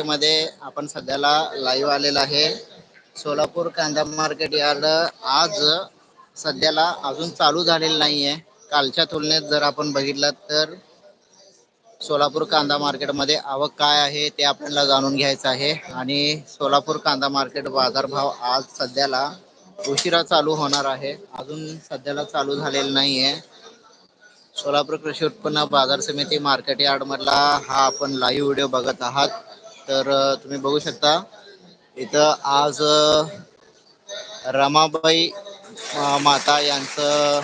मध्ये आपण सध्याला लाईव्ह आलेला आहे. सोलापूर कांदा मार्केट यार्ड आज सध्याला अजून चालू झालेलं नाहीये. कालच्या तुलनेत जर आपण बघितलं तर सोलापूर कांदा मार्केटमध्ये आवक काय आहे ते आपल्याला जाणून घ्यायचं आहे. आणि सोलापूर कांदा मार्केट बाजारभाव आज सध्याला उशिरा चालू होणार आहे. अजून सध्याला चालू झालेलं नाहीये. सोलापूर कृषी उत्पन्न बाजार समिती मार्केट यार्ड मधला हा आपण लाईव्ह व्हिडिओ बघत आहात. तर तुम्ही बघू शकता इथं आज रमाबाई माता यांचं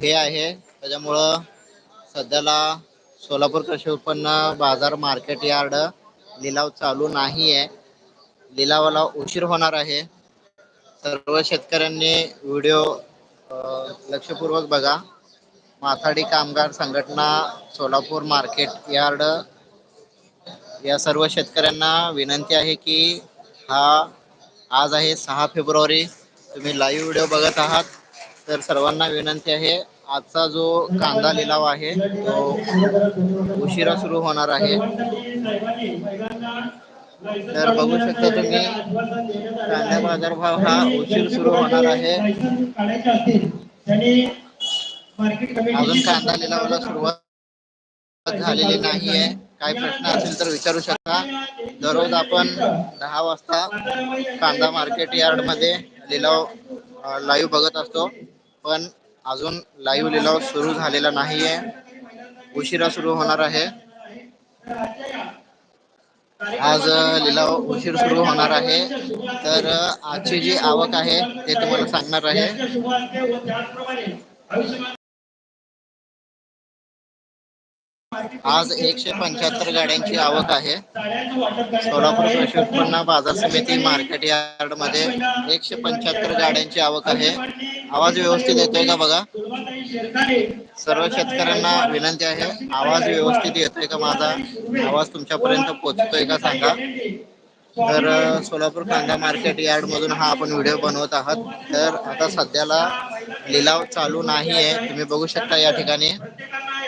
हे आहे. त्याच्यामुळं सध्याला सोलापूर कृषी उत्पन्न बाजार मार्केट यार्ड लिलाव चालू नाही आहे लिलावाला उशीर होणार आहे. सर्व शेतकऱ्यांनी व्हिडिओ लक्षपूर्वक बघा. माथाडी कामगार संघटना सोलापूर मार्केट यार्ड या सर्व शेतकऱ्यांना विनंती आहे की हा आज आहे सहा फेब्रुवारी. तुम्ही लाईव्ह व्हिडिओ बघत आहात. तर सर्वांना विनंती आहे आजचा जो कांदा लिलाव आहे तो उशिरा सुरू होणार आहे. तर बघू शकता तुम्ही कांदा बाजार भाव हा उशीर सुरू होणार आहे. अजून कांदा लिलावाला सुरुवात झालेली नाहीये. काही प्रश्न असेल तर विचारू शकता. दररोज आपण दहा वाजता कांदा मार्केट यार्डमध्ये लिलाव लाईव्ह बघत असतो. पण अजून लाईव्ह लिलाव सुरू झालेला नाहीये. उशिरा सुरू होणार आहे. आज लिलाव उशीर सुरू होणार आहे. तर आजची जी आवक आहे ते तुम्हाला सांगणार आहे. आज एकशे पंच्याहत्तर गाड्यांची आवक आहे. सोलापूर कृषी उत्पन्न बाजार समिती मार्केट यार्डमध्ये एकशे पंच्याहत्तर गाड्यांची आवक आहे. आवाज व्यवस्थित येतोय का बघा? सर्व शेतकऱ्यांना विनंती आहे. आवाज व्यवस्थित येतोय का माझा? आवाज तुमच्यापर्यंत पोहोचतोय का सांगा? तर सोलापूर कांदा मार्केट यार्ड मधून हा आपण व्हिडिओ बनवत आहात. तर आता सध्याला लिलाव चालू नाही आहे तुम्ही बघू शकता या ठिकाणी.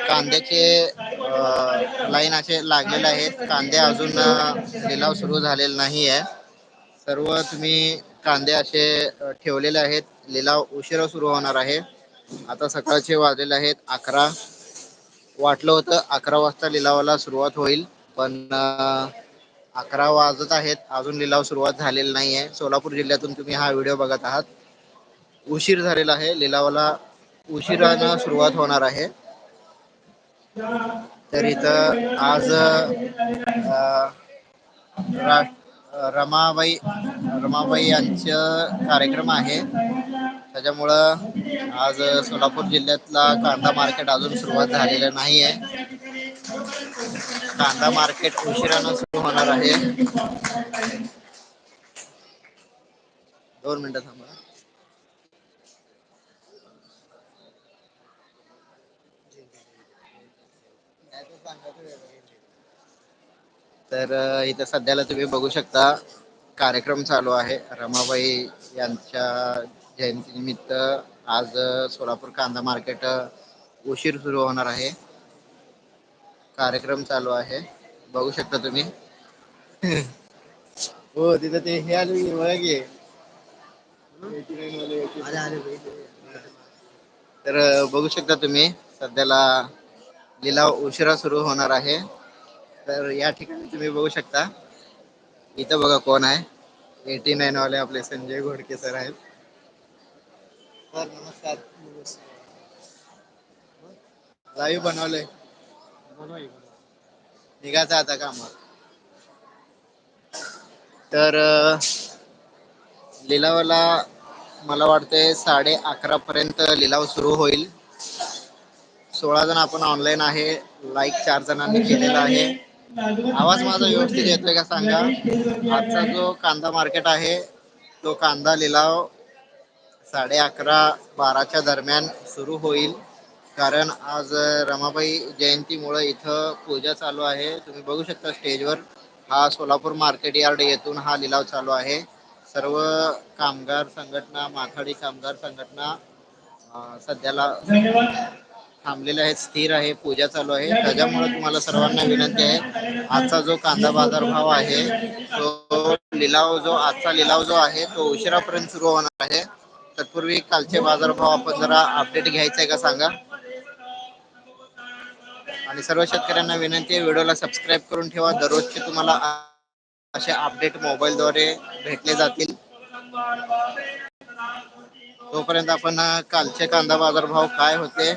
कांद्याचे लाईन असे लागलेले आहेत. कांदे अजून लिलाव सुरू झालेला नाही आहे. सर्व तुम्ही कांदे असे ठेवलेले आहेत. लिलाव उशिरा सुरू होणार आहे. आता सकाळचे वाजलेले आहेत अकरा. वाटलं होतं अकरा वाजता लिलावाला सुरुवात होईल पण अकरा वाजत आहेत. अजून लिलाव सुरुवात झालेली नाही आहे. सोलापूर जिल्ह्यातून तुम्ही हा व्हिडिओ बघत आहात. उशीर झालेला आहे. लिलावाला उशिरानं सुरुवात होणार आहे. तर इथं आज रमाबाई रमाबाई यांचं कार्यक्रम आहे. त्याच्यामुळं आज सोलापूर जिल्ह्यातला कांदा मार्केट अजून सुरुवात झालेलं नाही आहे कांदा मार्केट उशिरानं सुरू होणार आहे. दोन मिनिटं थांबा. तर इथं सध्याला तुम्ही बघू शकता कार्यक्रम चालू आहे. रमाबाई यांच्या जयंतीनिमित्त आज सोलापूर कांदा मार्केट उशीर सुरू होणार आहे. कार्यक्रम चालू आहे. बघू शकता तुम्ही. हो तिथं ते हे आलं की तर बघू शकता तुम्ही सध्याला लिलाव उशिरा सुरू होणार आहे. तर या ठिकाणी तुम्ही बघू शकता. इथं बघा कोण आहे. एटी नाईन वाले आपले संजय घोडके सर आहेत. सर नमस्कार. लाईव्ह बनवले निघायचं आता कामात तर लिलावाला मला वाटते साडे अकरा पर्यंत लिलाव सुरू होईल. सोळा जण आपण ऑनलाईन आहे. लाईक चार जणांनी केलेला आहे. आवाज माझा व्यवस्थित येतोय का सांगा? आजचा जो कांदा मार्केट आहे तो कांदा लिलाव साडे अकरा बाराच्या दरम्यान सुरू होईल. कारण आज रमाबाई जयंतीमुळं इथं पूजा चालू आहे. तुम्ही बघू शकता स्टेजवर हा सोलापूर मार्केट यार्ड येथून हा लिलाव चालू आहे. सर्व कामगार संघटना माथाडी कामगार संघटना सध्याला थांबलेले आहेत स्थिर आहे पूजा चालू आहे. त्याच्यामुळे तुम्हाला सर्वांना विनंती आहे आजचा जो कांदा बाजार भाव आहे तो लिलाव जो आजचा लिलाव जो आहे तो उशिरापर्यंत सुरू होणार आहे. तत्पूर्वी कालचे बाजार भाव आपण जरा अपडेट घ्यायचा आहे का सांगा? आणि सर्व शेतकऱ्यांना विनंती आहे व्हिडिओला सबस्क्राईब करून ठेवा. दररोजचे तुम्हाला असे अपडेट मोबाईलद्वारे भेटले जातील. तोपर्यंत आपण कालचे कांदा बाजार भाव काय होते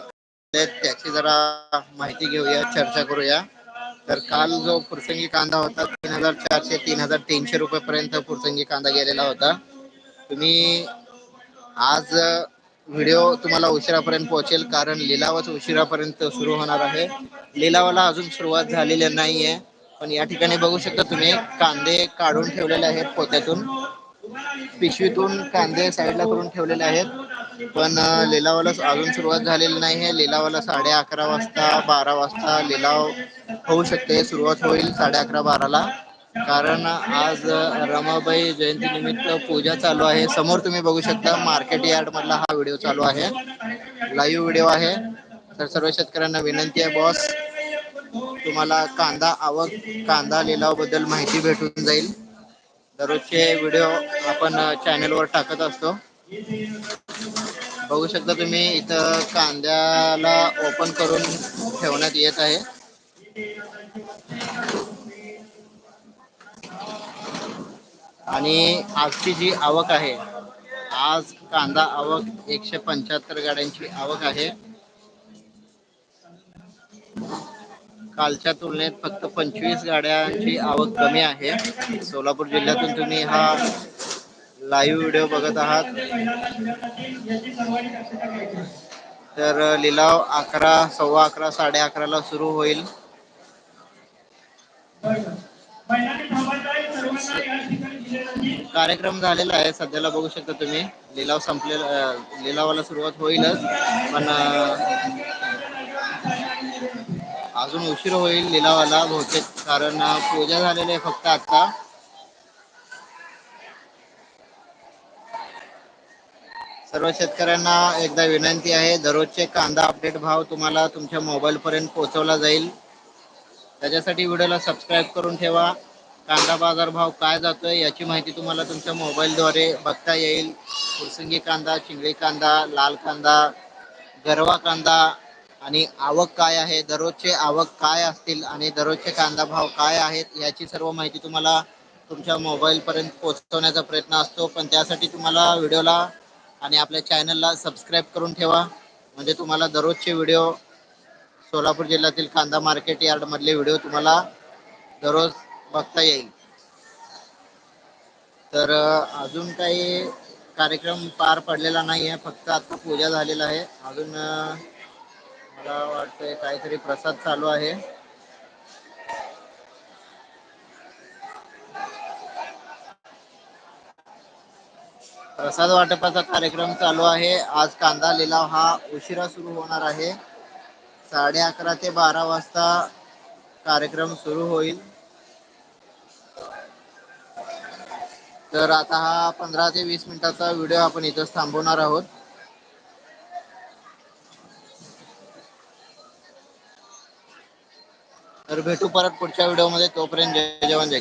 त्याची जरा माहिती घेऊया चर्चा करूया. तर काल जो पुरसंगी कांदा होता तीन हजार चारशे तीन हजार तीनशे रुपये पर्यंत पुरसंगी कांदा गेलेला होता. तुम्ही आज व्हिडिओ तुम्हाला उशिरापर्यंत पोहोचेल कारण लिलावच उशिरापर्यंत सुरू होणार आहे. लिलावाला अजून सुरुवात झालेली नाहीये पण या ठिकाणी बघू शकता तुम्ही कांदे काढून ठेवलेले आहेत पोत्यातून. पिशवीतून कांदे साईडला करून ठेवलेले आहेत. पण लिलावाला अजून सुरुवात झालेली नाही आहे. लिलावाला साडे अकरा वाजता बारा वाजता लिलाव होऊ शकते. सुरुवात होईल साडे अकरा बाराला. कारण आज रमाबाई जयंती निमित्त पूजा चालू आहे. समोर तुम्ही बघू शकता मार्केट यार्ड मधला हा व्हिडिओ चालू आहे. लाईव्ह व्हिडिओ आहे. तर सर्व शेतकऱ्यांना विनंती आहे बॉस तुम्हाला कांदा आवक कांदा लिलावबद्दल माहिती भेटून जाईल. दररोजचे व्हिडिओ आपण चॅनलवर टाकत असतो. बघू शकता तुम्ही इथं कांद्याला ओपन करून ठेवण्यात येत आहे. आणि आजची जी आवक आहे आज कांदा आवक एकशे पंच्याहत्तर गाड्यांची आवक आहे. कालच्या तुलनेत फक्त पंचवीस गाड्यांची आवक कमी आहे. सोलापूर जिल्ह्यातून तुम्ही हा लाईव्ह व्हिडिओ बघत आहात. तर लिलाव अकरा सव्वा अकरा साडे अकराला सुरू होईल. कार्यक्रम झालेला आहे. सध्याला बघू शकता तुम्ही. लिलाव संपलेला लिलावाला सुरुवात होईलच. पण अजून उशीर होईल लिलावाला बहुतेक कारण पूजा झालेली आहे फक्त आता. सर्व शेतकऱ्यांना एकदा विनंती आहे दररोजचे कांदा अपडेट भाव तुम्हाला तुमच्या मोबाईल पर्यंत पोहोचवला जाईल. त्याच्यासाठी व्हिडिओला सबस्क्राईब करून ठेवा. कांदा बाजार भाव काय जातोय याची माहिती तुम्हाला तुमच्या मोबाईलद्वारे बघता येईल. फुरसंगी कांदा चिंगळी कांदा लाल कांदा गरवा कांदा आणि आवक काय आहे दररोजचे आवक काय असतील आणि दररोजचे कांदा भाव काय आहेत याची सर्व माहिती तुम्हाला तुमच्या मोबाईलपर्यंत पोहोचवण्याचा प्रयत्न असतो. पण त्यासाठी तुम्हाला व्हिडिओला आणि आपल्या चॅनलला सबस्क्राईब करून ठेवा. म्हणजे तुम्हाला दररोजचे व्हिडिओ सोलापूर जिल्ह्यातील कांदा मार्केट यार्डमधले व्हिडिओ तुम्हाला दररोज बघता येईल. तर अजून काही कार्यक्रम पार पडलेला नाही आहे फक्त आता पूजा झालेला आहे. अजून मला वाटतंय काहीतरी प्रसाद चालू आहे. प्रसाद वाटपाचा कार्यक्रम चालू आहे. आज कांदा लिलाव हा उशिरा सुरू होणार आहे. साडे अकरा ते बारा वाजता कार्यक्रम सुरू होईल. तर आता हा पंधरा ते वीस मिनिटाचा व्हिडिओ आपण इथंच थांबवणार आहोत. तर भेटू परत पुढच्या व्हिडिओमध्ये. तोपर्यंत जय जवान जय